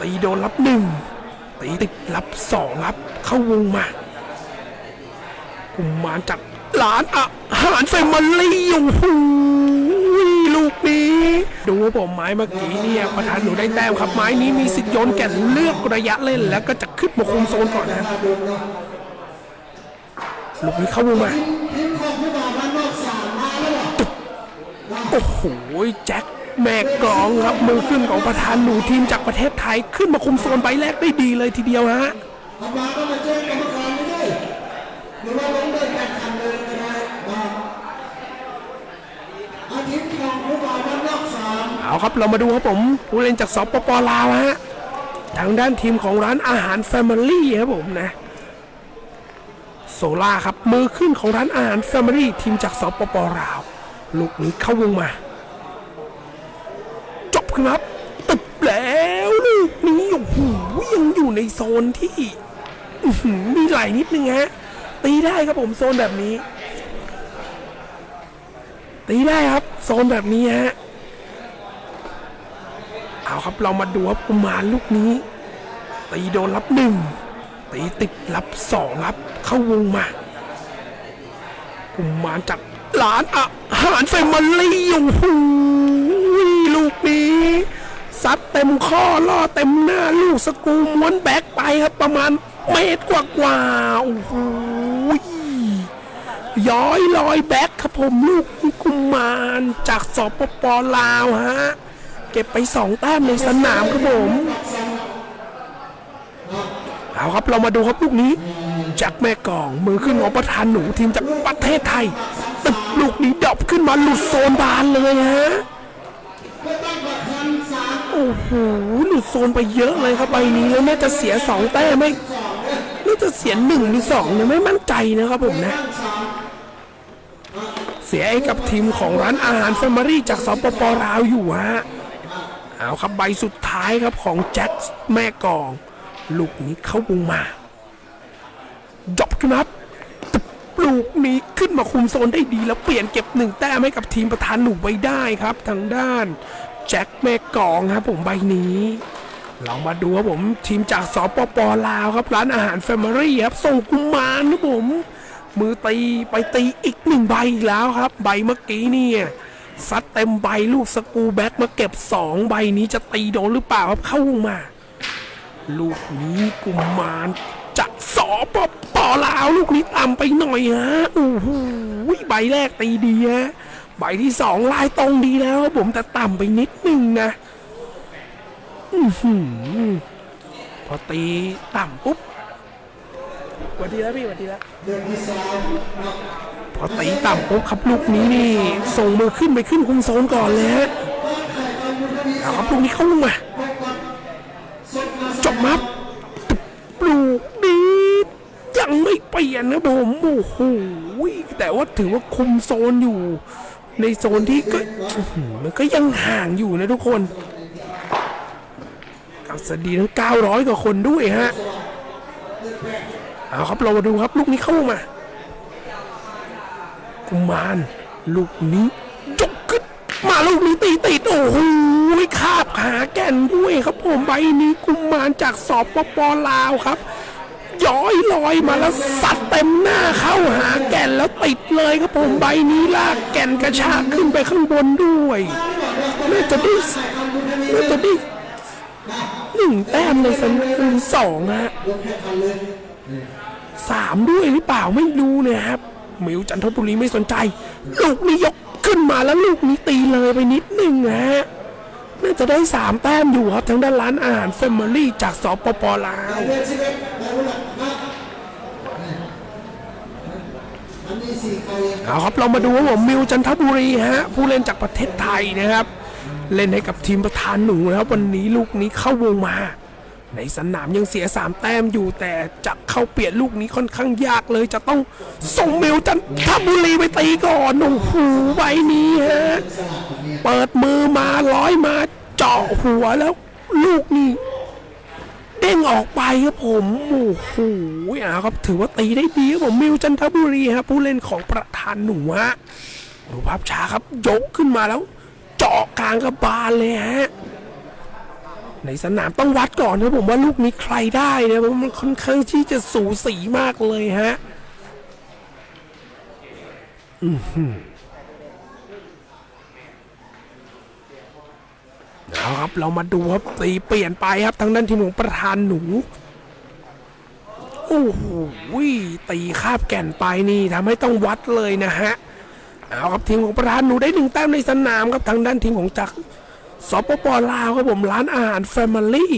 ตีโดนรับหนึ่งตีติดรับสองรับ เข้าวงมากุมมารจากหลานอาหารแฟมิลี่โอ้โหลูกนี้ ดูผมไม้เมื่อกี้เนี่ยประธานหนูได้แต้มครับไม้นี้มีสิทธิ์โยนแก่นเลือกระยะเล่น แล้วก็จะขึ้นมาคุมโซนก่อนนะลูกนี้เข้าวงมาโอ้โหแจ็ค แม่กลองครับมือขึ้นของประธานหนูทีมจากประเทศไทยขึ้นมาคุมโซนใบแรกได้ดีเลยทีเดียวฮะทำมาก็มาแจ้งกรรมการไม่ได้หรือว่าลงได้การคันเลยก็ได้นะอาทิตย์ของผู้บ่าวบ้านนอกสามเอาครับเรามาดูครับผมผู้เล่นจากสปปลาวฮะทางด้านทีมของร้านอาหาร Family ครับผมนะโซล่าครับมือขึ้นของร้านอาหาร Family ทีมจากสปปลาวลูกนี้เข้าวงมาจบ ครับตึบแล้วลูกนี้โอ้โหยังอยู่ในโซนที่มีไหลนิดนึงฮะ ตีได้ครับผมโซนแบบนี้ ตีได้ครับ โซนแบบนี้ฮะเอาครับเรามาดูครับกุมารลูกนี้ตีโดนรับหนึ่งตีติดรับสองรับ เข้าวงมากุมารจากหลานอาหารแฟมิลี่โอ้โหลูกนี้ ซัดเต็มข้อล่อเต็มหน้าลูกสกูม้วนแบ็กไปครับประมาณเมตรกว่ากว่าๆโอ้โหย้อยลอยแบ็กครับผมลูกนี้กุมารจากสปปลาวฮะ เก็บไปสองแต้มในสนามครับผมเอาครับเรามาดูครับลูกนี้จ็คแม่กองมือขึ้นของประธานหนูทีมจากประเทศไทยตึกลูกนี้ดอปขึ้นมาหลุดโซนบานเลยฮะ ไม่ต้องประคันสาม โอ้โหหลุดโซนไปเยอะเลยครับใบนี้แล้วน่าจะเสียสองแต้มไม่น่าจะเสียหนึ่งหรือสองเนี่ยไม่มั่นใจนะครับผมนะ เสียให้กับทีมของร้านอาหารแฟมิลี่จากสปปลาวอยู่ฮะเอาครับใบสุดท้ายครับของแจ็คแม่กอง ลูกนี้เข้าวงมาจบขึ้นมาครับลูกนี้ขึ้นมาคุมโซนได้ดีแล้วเปลี่ยนเก็บหนึ่งแต้มให้กับทีมประธานหนูไว้ได้ครับ ทางด้าน แจ็คแม่กองครับผมใบนี้เรามาดูครับผมทีมจากสปปลาวครับร้านอาหารแฟมิลี่ครับส่งกุมารครับผม มือตีไปตีอีกหนึ่งใบอีกแล้วครับ ใบเมื่อกี้เนี่ยซัดเต็มใบลูกสกูแบ็กมาเก็บสองใบนี้จะตีโดนหรือเปล่าครับเข้ามา ลูกนี้กุมารจากสปปลาว ลูกนี้ต่ำไปหน่อยฮะโอ้โหใบแรกตีดีฮะ ใบที่สองลายตรงดีแล้วผมแต่ต่ำไปนิดนึงนะอือหือพอตีต่ำปุ๊บวัสดีแล้วพี่วัสดีแล้วพอตีต่ำปุ๊บครับลูกนี้นี่ ส่งมือขึ้นไปขึ้นคุมโซนก่อนเลยเอาครับลูกนี้เข้าลงมาจบมับปลูกนี้ยังไม่เปลี่ยนนะผมโอ้โหแต่ว่าถือว่าคุมโซนอยู่ ในโซนที่ก็มันก็ยังห่างอยู่นะทุกคนกับสดีทั้ง 900 กว่าคนด้วยฮะ เอาครับเรามาดูครับลูกนี้เข้ามา กุมารลูกนี้ยกขึ้นมาลูกนี้ตีติดโอ้โหคาบขาแก่นด้วยครับผมใบนี้กุมารจากสอบปปลาวครับ ย้อยลอยมาแล้วสัดเต็มหน้าเข้าหาแก่นแล้วติดเลยครับผมใบนี้ลากแก่นกระชากขึ้นไปข้างบนด้วยน่าจะได้น่าจะได้หนึ่งแต้มในสนามสองฮะสามด้วยหรือเปล่าไม่รู้เนะครับ หมิวจันทบุรีไม่สนใจ ลูกนี้ยกขึ้นมาแล้วลูกนี้ตีเลยไปนิดหนึ่งนะฮะน่าจะได้สามแต้มอยู่ครับทางด้านร้านอาหารเฟมิลี่จากสปปลาว เดือนสิบเอ็ดได้รู้ละนะอันนี้สี่ใคร เอาครับเรามาดูว่าผมมิวจันทบุรีฮะผู้เล่นจากประเทศไทยนะครับ เล่นให้กับทีมประธานหนูนะครับวันนี้ลูกนี้เข้าวงมา ในสนามยังเสียสามแต้มอยู่แต่จะเข้าเปลี่ยนลูกนี้ค่อนข้างยากเลย จะต้องส่งมิวจันทบุรีไปตีก่อนโอ้โหใบนี้ฮะเปิดมือมาร้อยมาเจาะหัวแล้ว ลูกนี้ ออกไปครับผมโอ้โหอะครับถือว่าตีได้ดีครับผมมิวจันทบุรีครับผู้เล่นของประธานหนูฮะดูภาพช้าครับยกขึ้นมาแล้ว เจาะกลางกระบาลเลยฮะในสนามต้องวัดก่อนนะผมว่าลูกนี้ใครได้นะเพราะมันค่อนข้างที่จะสูสีมากเลยฮะ อือหือ เอาครับเรามาดูครับตีเปลี่ยนไปครับทางด้านทีมของประธานหนูโอ้โหตีคาบแก่นไปนี่ทำให้ต้องวัดเลยนะฮะเอาครับทีมของประธานหนูได้หนึ่งแต้มในสนามครับทางด้านทีมของจักรสปปลาวครับผมร้านอาหารแฟมิลี่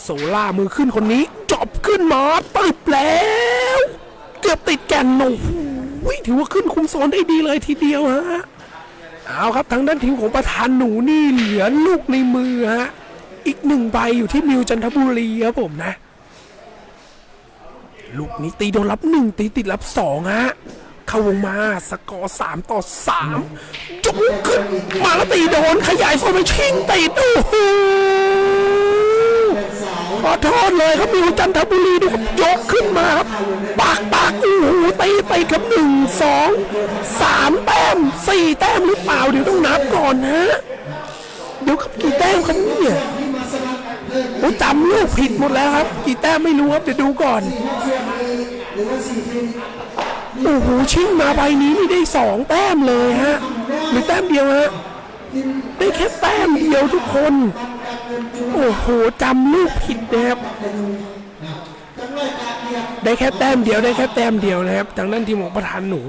โซล่ามือขึ้นคนนี้จบขึ้นมาตึบแล้ว เกือบติดแก่นโอ้โหถือว่าขึ้นคุมโซนได้ดีเลยทีเดียวฮะ เอาครับทางด้านทีมของประธานหนูนี่เหลือลูกในมือฮะอีกหนึ่งใบอยู่ที่มิวจันทบุรีครับผมนะ ลูกนี้ตีโดนรับหนึ่งตีติดรับสองฮะเข้าวงมาสกอร์สามต่อสามจุกขึ้นมาแล้วตีโดนขยายโฟอร์เมชิงตีตู้ ขอโทษเลยครับมิวจันทบุรีดูครับยกขึ้นมาครับปากปากโอ้โหตีไปครับหนึ่งสองสามแต้มสี่แต้มหรือเปล่าเดี๋ยวต้องนับก่อนนะเดี๋ยวครับกี่แต้มครับเนี่ยโอ้จำลูกผิดหมดแล้วครับ กี่แต้มไม่รู้ครับเดี๋ยวดูก่อนโอ้โหชิงมาใบนี้นี่ได้สองแต้มเลยฮะหรือแต้มเดียวฮะได้แค่แต้มเดียวทุกคน โอ้โหจำลูกผิดนะครับ ได้แค่แต้มเดียวได้แค่แต้มเดียวนะครับทางด้านทีมของประธานหนู